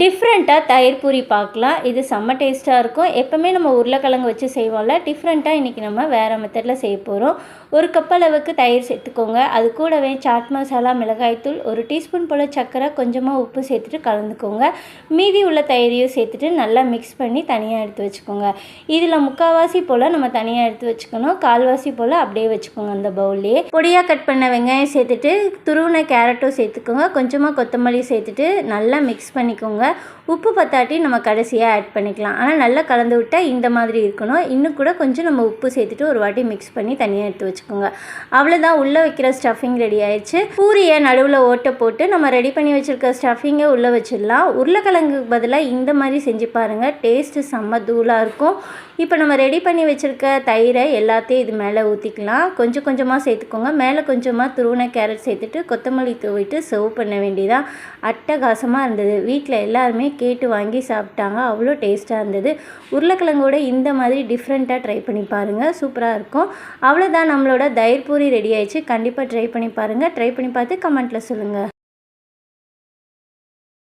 டிஃப்ரெண்ட்டாக தயிர் பூரி பார்க்கலாம். இது செம்ம டேஸ்ட்டாக இருக்கும். எப்போவுமே நம்ம உருளைக்கிழங்கு வச்சு செய்வோம்ல டிஃப்ரெண்ட்டாக இன்றைக்கி நம்ம வேறு மெத்தடில் செய்ய போகிறோம் ஒரு கப் அளவுக்கு தயிர் சேர்த்துக்கோங்க. அது கூடவே சாட் மசாலா மிளகாய்த்தூள் ஒரு டீஸ்பூன் போல் சர்க்கரை கொஞ்சமாக உப்பு சேர்த்துட்டு கலந்துக்கோங்க. மீதி உள்ள தயிரையும் சேர்த்துட்டு நல்லா மிக்ஸ் பண்ணி தனியாக எடுத்து வச்சுக்கோங்க. இதில் முக்கால்வாசி போல் நம்ம தனியாக எடுத்து வச்சுக்கணும். கால்வாசி போல் அப்படியே வச்சுக்கோங்க அந்த பவுல்லையே பொடியாக கட் பண்ண வெங்காயம் சேர்த்துட்டு துருவின கேரட்டும் சேர்த்துக்கோங்க. கொஞ்சமாக கொத்தமல்லி சேர்த்துட்டு நல்லா மிக்ஸ் பண்ணிக்கோங்க. உப்பு பத்தாட்டி நம்ம கடைசியாக ஆட் பண்ணிக்கலாம். ஆனால் நல்லா கலந்து விட்டால் இந்த மாதிரி இருக்கணும். இன்னும் கூட கொஞ்சம் நம்ம உப்பு சேர்த்துட்டு ஒரு வாட்டி மிக்ஸ் பண்ணி தனியாக எடுத்து வச்சுக்கோங்க. அவ்வளோதான் உள்ளே வைக்கிற ஸ்டஃபிங் ரெடி ஆயிடுச்சு. பூரியை நடுவில் ஓட்டை போட்டு நம்ம ரெடி பண்ணி வச்சுருக்க ஸ்டஃபிங்கை உள்ளே வச்சிடலாம். உருளைக்கிழங்குக்கு பதிலாக இந்த மாதிரி செஞ்சு பாருங்கள் டேஸ்ட்டு செம்ம தூளாக இருக்கும். இப்போ நம்ம ரெடி பண்ணி வச்சுருக்க தயிரை எல்லாத்தையும் இது மேலே ஊற்றிக்கலாம் கொஞ்சம் கொஞ்சமாக சேர்த்துக்கோங்க. மேலே கொஞ்சமாக துருவன கேரட் சேர்த்துட்டு கொத்தமல்லி தூவிட்டு சர்வ் பண்ண வேண்டியதாக அட்டகாசமாக இருந்தது. வீட்டில் எல்லாருமே கேட்டு வாங்கி சாப்பிட்டாங்க. அவ்வளோ டேஸ்ட்டாக இருந்தது. உருளைக்கிழங்கோட இந்த மாதிரி டிஃப்ரெண்ட்டாக ட்ரை பண்ணி பாருங்கள் சூப்பராக இருக்கும். அவ்வளோதான் நம்மளோட தயிர் பூரி ரெடி ஆயிடுச்சு. கண்டிப்பாக ட்ரை பண்ணி பாருங்கள் ட்ரை பண்ணி பார்த்து கமெண்ட்டில் சொல்லுங்கள்